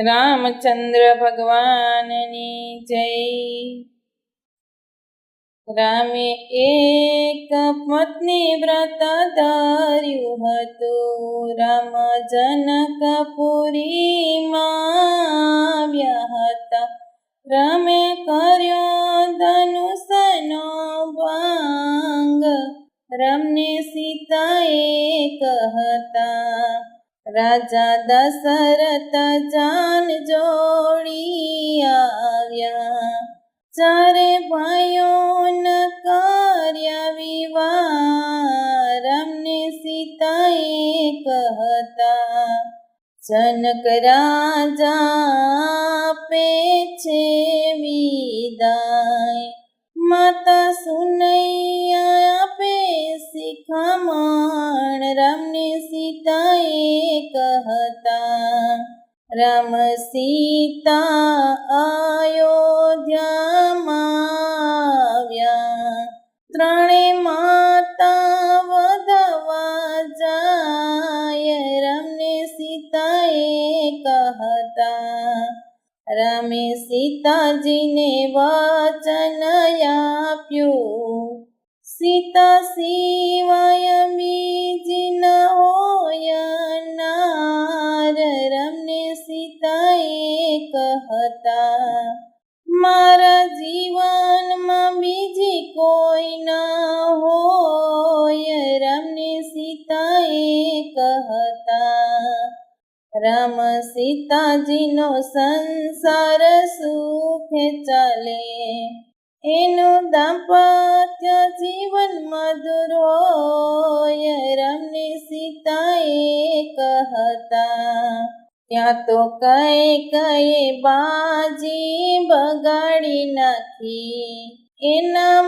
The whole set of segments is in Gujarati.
રામચંદ્ર ભગવાનની જય. રામે એક પત્ની વ્રત ધાર્યું હતું. રામ જનકપુરીમાં આવ્યા હતા. રામે કર્યો ધનુષનો ભંગ. રામને સીતાએ કહતા રાજા દશરથ જાન જોડી આવ્યા. ચારે ભાઈઓન કર્યા વિવાર. અમને સીતાએ કહતા જનક રાજા પે છે વિદાય. માતા સુનૈયા રામ સીતા અયોધ્યામાં આવ્યા. ત્રણે માતા વધવા જાય. રામને સીતાએ કહતા, રામે સીતાજીને વચન આપ્યું. સીતા સિવાય બીજી ન હોય સીતાએ કહતા રામ સીતાજીનો સંસાર સુખે ચાલે એનું દાંપત્ય જીવન મધુર રામને સીતાએ કહતા ત્યાં તો કઈ કઈ બાજી બગાડી નાખી એના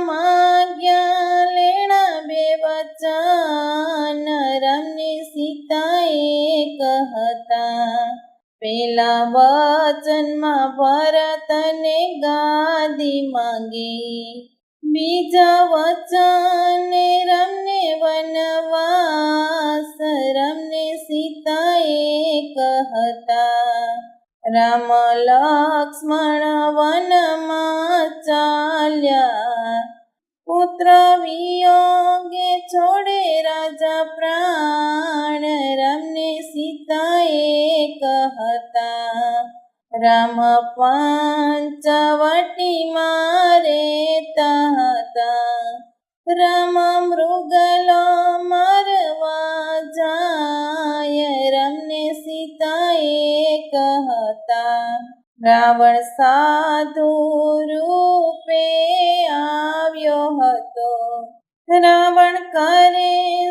પેલા વચનમાં ભરતને ગાદી માંગી. બીજા વચને રમને વનવાસ, રમને સીતાએ કહતા રામ લક્ષ્મણ વનમાં ચાલ્યા. પુત્ર વિયોગે છોડે રાજા પ્રાણ, રમને સીતાએ કહતા રામ પાંચવટી મારે હતા રામ મૃગલો મારવા જાય, રમને સીતાએ કહતા. રાવણ સાધુ રૂપે આવ્યો હતો. રાવણ કરે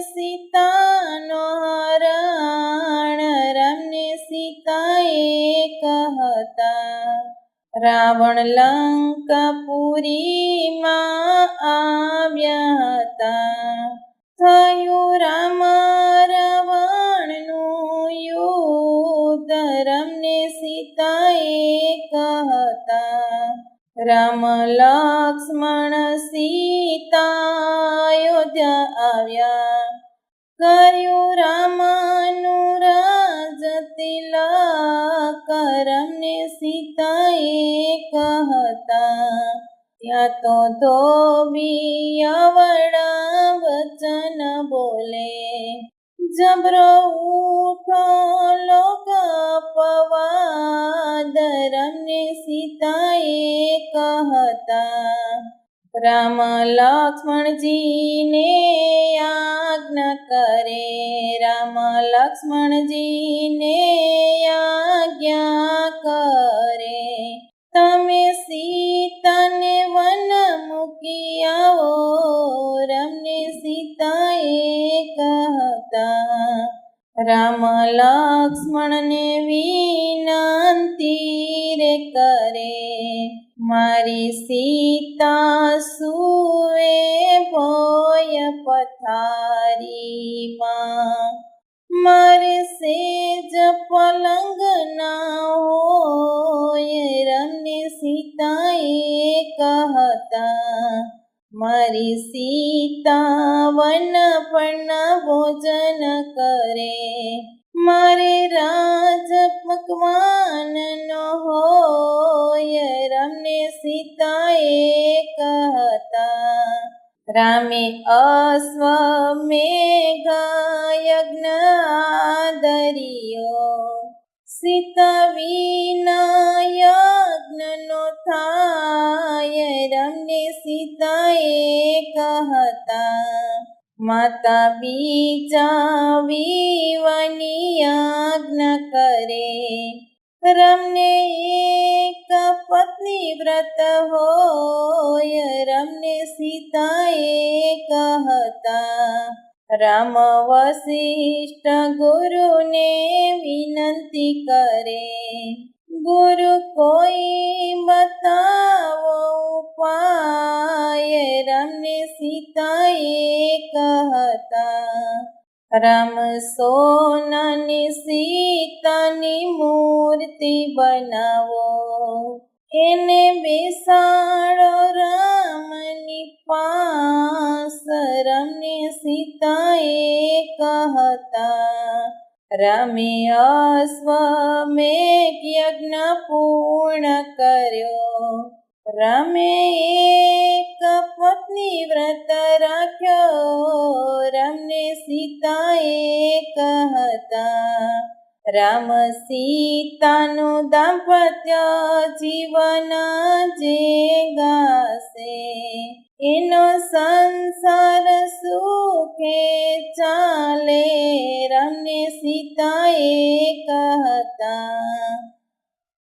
રાવણ લંકાપુરીમાં આવ્યા હતા. થયું રામ રાવણનું યુદ્ધ, રમને સીતાએ કહતા. રામ લક્ષ્મણ સીતા અયોધ્યા આવ્યા. કર્યું રામાનું રાજ તિલક રમને સીતાએ કહતા, ત્યાં તો ધોબી અવળા વચન બોલે, જબરો ઉઠો, લોક પવાદ રમને સીતાએ કહતા, રામ લક્ષ્મણજીને આજ્ઞા કરે, રામ લક્ષ્મણજીને રામ લક્ષ્મણને વિનંતી રે કરે, મારી સીતા સુવે ભોય પથારીમાં મારે સેજ પલંગ ના હોય રમને સીતાએ કહતા મારી સીતા વનપણ ભોજન કરે. મારે રાજ પકવાન નો હોય, રમને સીતાએ કહતા રામે અશ્વમેઘ યજ્ઞ દરિયો. સીતા વિનાય માતા બીજા વિવાની આજ્ઞા કરે. રમને એક પત્ની વ્રત હોય, રમને સીતા એક હતા. રામ વશિષ્ઠ ગુરુને વિનંતી કરે રામ સોનાની સીતાની મૂર્તિ બનાવો. એને બેસાડો રામની પાસ. રમને સીતાએ કહતા રામે અશ્વમેઘ યજ્ઞ પૂર્ણ કર્યો. રામે એક પત્ની વ્રત રામ સીતાનું દાંપત્ય જીવન જે